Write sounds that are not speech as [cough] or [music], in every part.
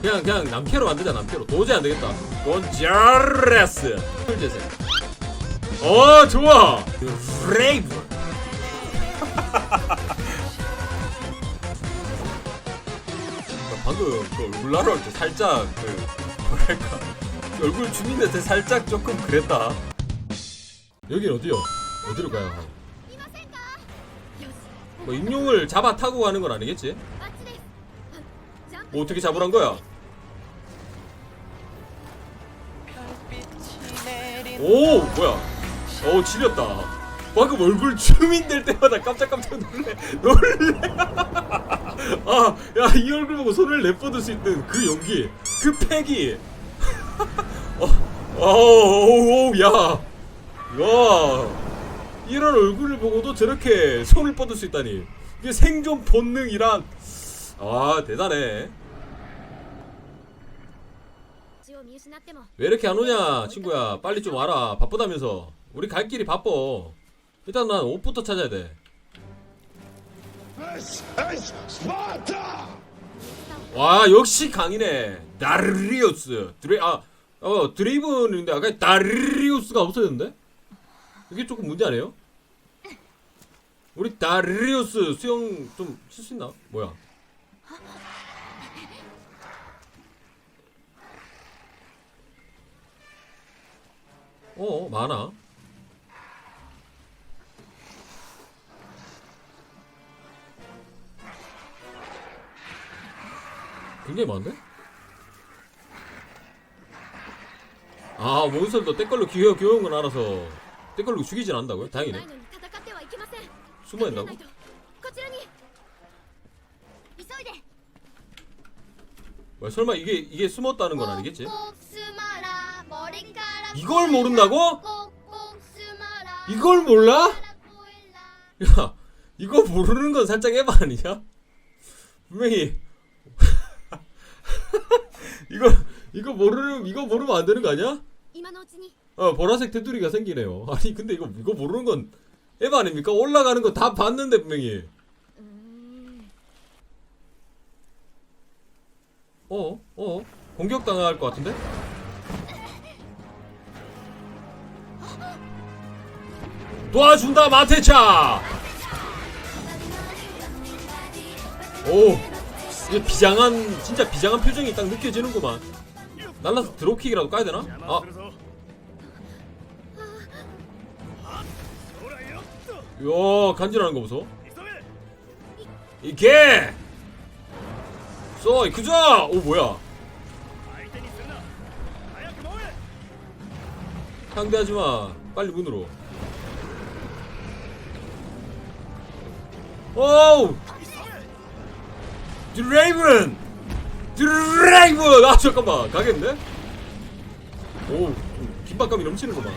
그냥 그냥 남캐로 만들자 남캐로. 도저히 안 되겠다. 곤자레스 풀재생. 어 좋아. 브레이브. 방금 그 얼굴 나러 할때 살짝 그 뭐랄까. 얼굴 주민한테 살짝 조금 그랬다. 여긴 어디요? 어디로 가야 하뭐 임룡을 잡아 타고 가는 건 아니겠지? 뭐 어떻게 잡으란 거야? 오 뭐야? 오 지렸다. 방금 얼굴 줌인 될 때마다 깜짝깜짝 놀래 놀래. [laughs] 아야 이 얼굴 보고 손을 내뻗을 수 있는 그 용기, 그 패기. [laughs] 어오야 와. 이런 얼굴을 보고도 저렇게 손을 뻗을 수 있다니 이게 생존 본능이란 아 대단해 왜 이렇게 안 오냐 친구야 빨리 좀 와라 바쁘다면서 우리 갈 길이 바빠 일단 난 옷부터 찾아야 돼 와, 역시 강이네. 다리우스. 드레 아, 어, 드레이븐인데 아까 다리우스가 없어졌는데? 이게 조금 문제 아니에요? 우리 다리우스 수영 좀 쉴 수 있나? 뭐야? 어, 많아. 굉장히 많은데? 아, 몬스터도 때걸로 귀여워, 귀여운 건 알아서. 때걸로 죽이진 않는다고요? 다행이네. 숨어있다고? 뭐야, 설마 이게 이게 숨었다는 건 아니겠지? ココスマラ森から 이걸 모른다고? ココスマラ 이걸 몰라? からコエラ 야 이거 모르는 건 살짝 에바 아니냐? 분명히 [laughs] 이거 이거 모르는 이거 모르면 안 되는 거 아니야? 今のうちに 어 보라색 테두리가 생기네요. [laughs] 아니 근데 이거 이거 모르는 건 에바 아닙니까? 올라가는 거 다 봤는데 분명히. 어? 어? 공격 당할 것 같은데? 도와준다 마테차. 오, 이게 비장한 진짜 비장한 표정이 딱 느껴지는구만. 날라서 드롭킥이라도 까야 되나? 아, 야 간지나는 거 보소. 이게 쏘 이크자 오 뭐야? 상대하지 마. 빨리 문으로. 오우! 드레이븐 드레이븐 아 잠깐만. 가겠네? 오 긴박감이 넘치는구만.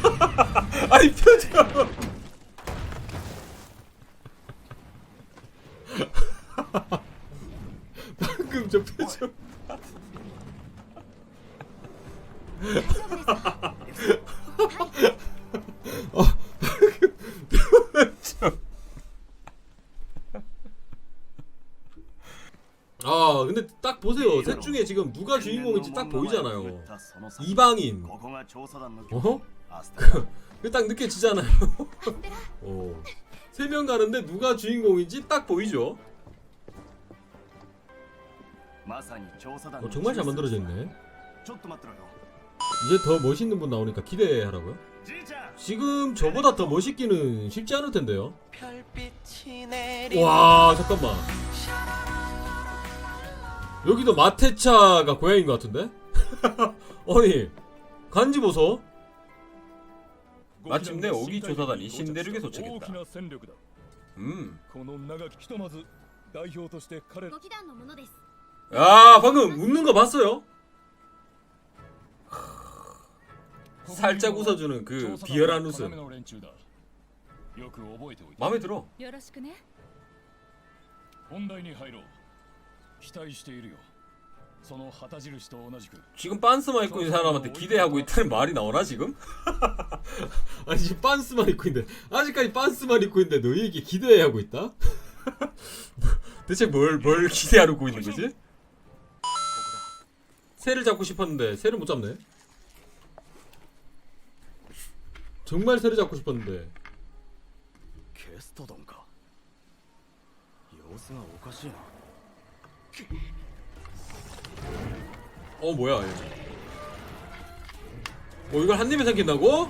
[laughs] 아니 표정 방금 저 표정. 어, 표정. 아, 근데 딱 보세요. 셋 중에 지금 누가 주인공인지 딱 보이잖아요. 이방인. 그 어? 그 딱 느껴지잖아요. 어. 세 명 가는데 누가 주인공인지 딱 보이죠. 어, 정말 잘 만들어져 있네. 이제 더 멋있는 분 나오니까 기대하라고요? 지금 저보다 더 멋있기는 쉽지 않을 텐데요. 와 잠깐만. 여기도 마테차가 고향인 것 같은데? [laughs] 아니 간지 보소. 마침내 오기 조사단이 신대륙에 도착했다. 음. 음. この長きひとまず代表として彼らご祈団のものです 야 방금 웃는 거 봤어요? 살짝 웃어주는 그 비열한 웃음. の連中だよく覚えておいて 마음에 들어. よろしくね本題に入ろう期待しているよその旗印と同じく 지금 빤스만 입고 있는 사람한테 기대하고 있다는 말이 나오나 지금? [laughs] 아니 지금 빤스만 입고 있는데 아직까지 빤스만 입고 있는데 너희에게 기대하고 있다? [laughs] 대체 뭘, 뭘 기대하고 있는 거지? 새를 잡고 싶었는데 새를 못 잡네. 정말 새를 잡고 싶었는데. 게스트던가. 요스가 오가시나. 어 뭐야 얘. 어 이걸 한 입에 삼킨다고?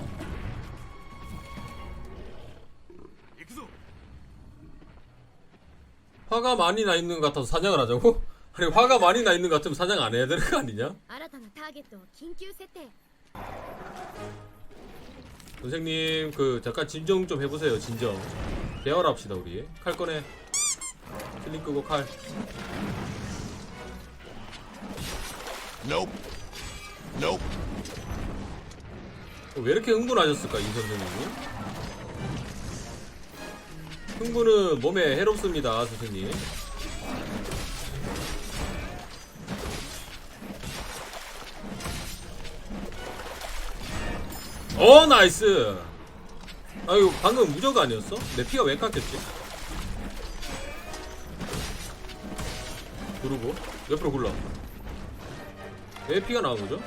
화가 많이 나 있는 것 같아서 사냥을 하자고? 아니 화가 많이 나 있는 것 같으면 사냥 안 해야 되는 거 아니냐? 新たなターゲットを緊急設定 선생님 그 잠깐 진정 좀 해보세요 진정 대화를 합시다 우리 칼 꺼내 슬링 끄고 칼 Nope. Nope. 어, 왜 이렇게 흥분하셨을까 이 선생님이? 흥분은 몸에 해롭습니다 선생님 어 나이스 아유 방금 무적 아니었어? 내 피가 왜 깎였지? 누르고 옆으로 굴러 왜 피가 나온 거죠?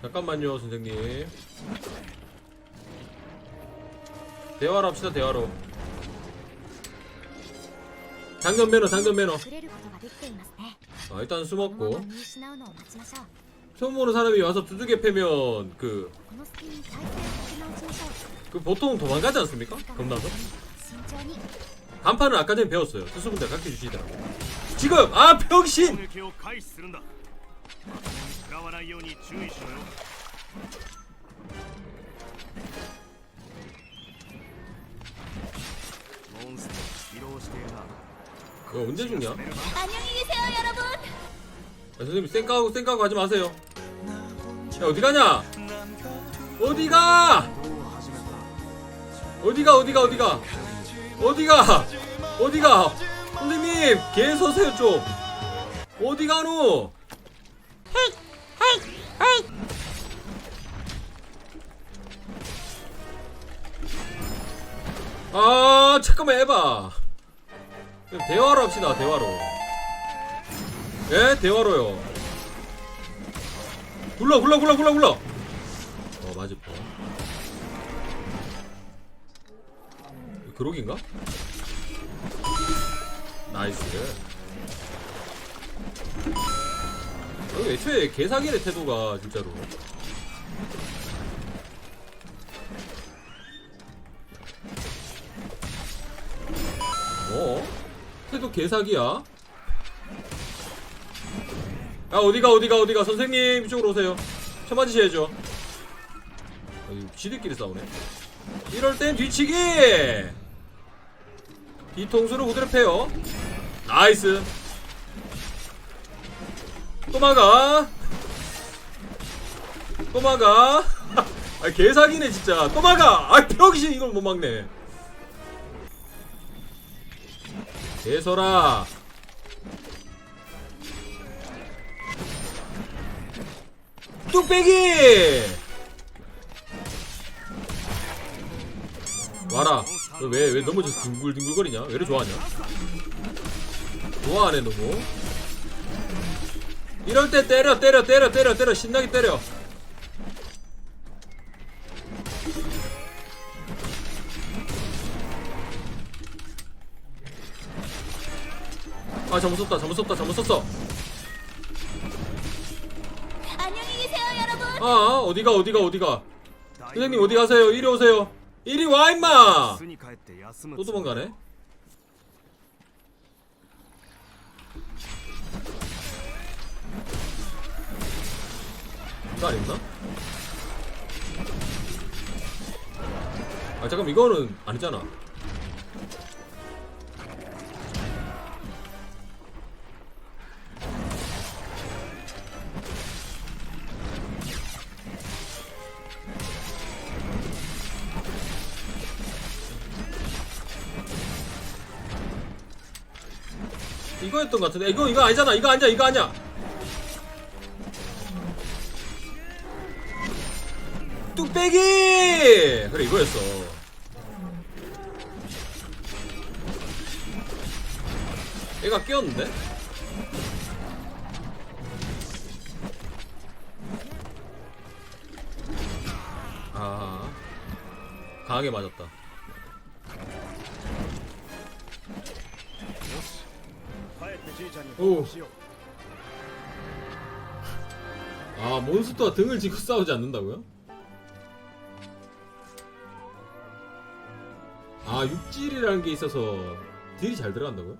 잠깐만요 선생님 대화로 합시다 대화로 당근 매너 당근 매너. 자 일단 숨었고. 처음 보는 사람이 와서 두둑에 패면 그 그 보통 도망가지 않습니까? 겁나서 간판은 아까 전에 배웠어요. 수수분들 가르쳐 주시더라고 지금! 아 병신! 언제 죽냐? 야, 安녕히 계세요 여러분. 선생님 쌩까고 쌩까고 하지 마세요. 야 어디 가냐? 어디가? 어디가 어디가 어디가? 어디가? 어디가? 선생님 개 서세요 좀. 어디 가노? 아 잠깐만 해봐 대화로 합시다 대화로. 예 대화로요. 굴러 굴러 굴러 굴러 굴러! 어 맞을 뻔 그록인가? 나이스. 여기 애초에 개사기네 태도가 진짜로. 어? 태도 개사기야? 야 어디가 어디가 어디가? 선생님 이쪽으로 오세요. 쳐 맞으셔야죠 아니 지들끼리 싸우네. 이럴 땐 뒤치기! 뒤통수를 후드려 패요. 나이스. 또 막아. 또 막아. [laughs] 아 개사기네 진짜. 또 막아. 아 병신 이걸 못 막네 개서라 뚝배기! 와라 왜왜 넘어져서 뒹굴뒹굴거리냐? 왜 이렇게 좋아하냐? 좋아하네 너무. 이럴 때 때려 때려 때려 때려 때려. 신나게 때려 아 잘못 썼다 잘못 썼다 잘못 썼어 안녕히 계세요 여러분 아 어디가 어디가 어디가 선생님 어디 가세요 이리 오세요 이리 와 임마 巣に帰って休む 또 도망가네 이거 아닌가? 아 잠깐 이거는 아니잖아 이거였던 것 같은데. 이거 이거 아니잖아. 이거 아니야. 이거 아니야. 뚝배기! 그래 이거였어. 얘가 끼었는데? 아 강하게 맞았다. 오. 아 몬스터와 등을 지고 싸우지 않는다고요? 아 육질이라는 게 있어서 딜이 잘 들어간다고요?